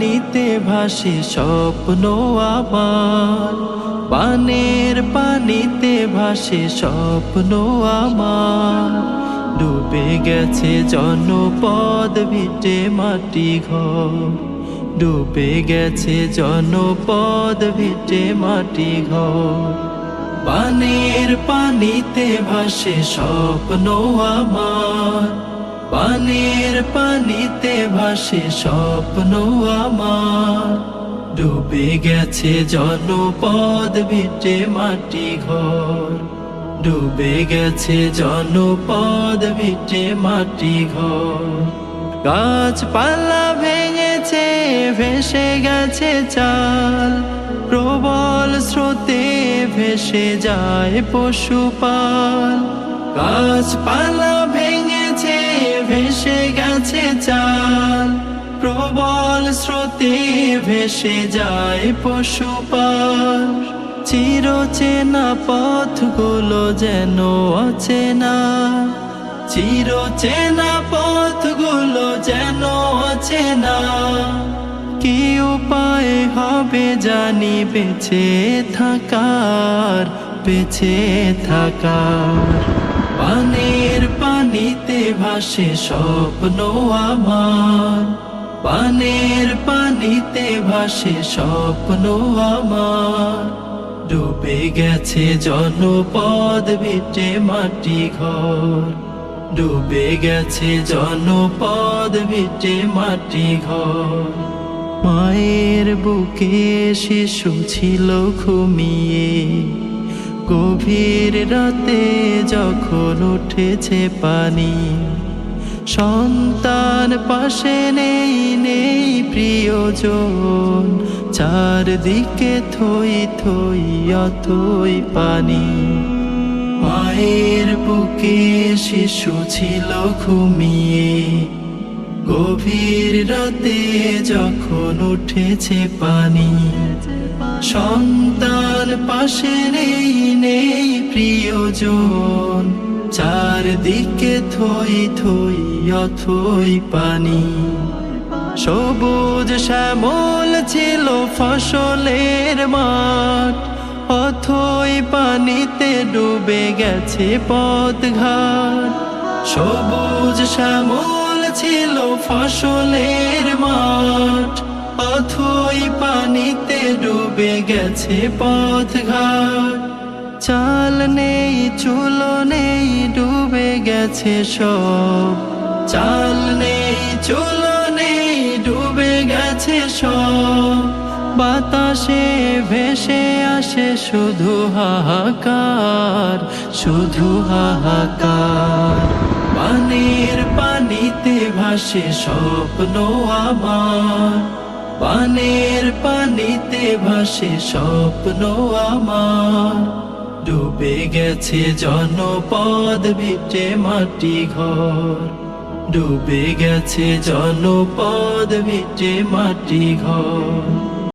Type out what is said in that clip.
পানিতে ভাসে স্বপ্ন আমার। পানের পানিতে ভাসে স্বপ্ন আমার। ডুবে গেছে জনপদ ভিটে মাটি ঘর। ডুবে গেছে জনপদ ভিটে মাটি ঘর। পানের পানিতে ভাসে স্বপ্ন আমার। পানের পানিতে ভাসে স্বপ্ন আমার। ডুবে গেছে জনপদ ভিটে মাটি ঘর। ডুবে গেছে জনপদ ভিটে মাটি ঘর। গাছপালা ভেঙেছে, ভেসে গেছে চাল। প্রবল স্রোতে ভেসে যায় পশুপাল। গাছপালা ভেসে গেছে চাল প্রবল স্রোতে ভেসে যায় পশুপাল। চিরচেনা পথগুলো যেন অচেনা। চিরচেনা পথগুলো যেন অচেনা। কি উপায় হবে জানি বেঁচে থাকার বেঁচে থাকার। পানের পানিতে ভাসে স্বপ্ন আমার। পানের পানিতে ভাসে স্বপ্ন আমার। ডুবে গেছে জনপদ ভিটে মাটি ঘর। ডুবে গেছে জনপদ ভিটে মাটি ঘর। মায়ের বুকে শিশু ছিল ঘুমিয়ে। গভীর রাতে যখন উঠেছে পানি, সন্তান পাশে নেই নেই প্রিয়জন। চারদিকে থই থই, অথই পানি। মায়ের বুকে শিশু ছিল ঘুমিয়ে। গভীর রাতে যখন উঠেছে পানি, সন্তান পাশে নেই নেই প্রিয়জন। চারদিকে থই থই, অথই পানি। সবুজ শ্যামল ছিল ফসলের মাঠ। অথই পানিতে ডুবে গেছে পথঘাট। সবুজ শ্যামল ছিল ফসলের মাঠ। ডুবে গেছে পথঘাট? চাল নেই, চুলো নেই, ডুবে গেছে সব। চাল নেই, চুলো নেই, ডুবে গেছে সব। বাতাসে ভেসে আসে শুধু হাহাকার শুধু হাহাকার। পানির পানিতে ভাসে স্বপ্ন আমার। পানের পানিতে ভাসে স্বপ্ন আমার। ডুবে গেছে জনপদ বিটে মাটি ঘর। ডুবে গেছে জনপদ বিটে মাটি ঘর।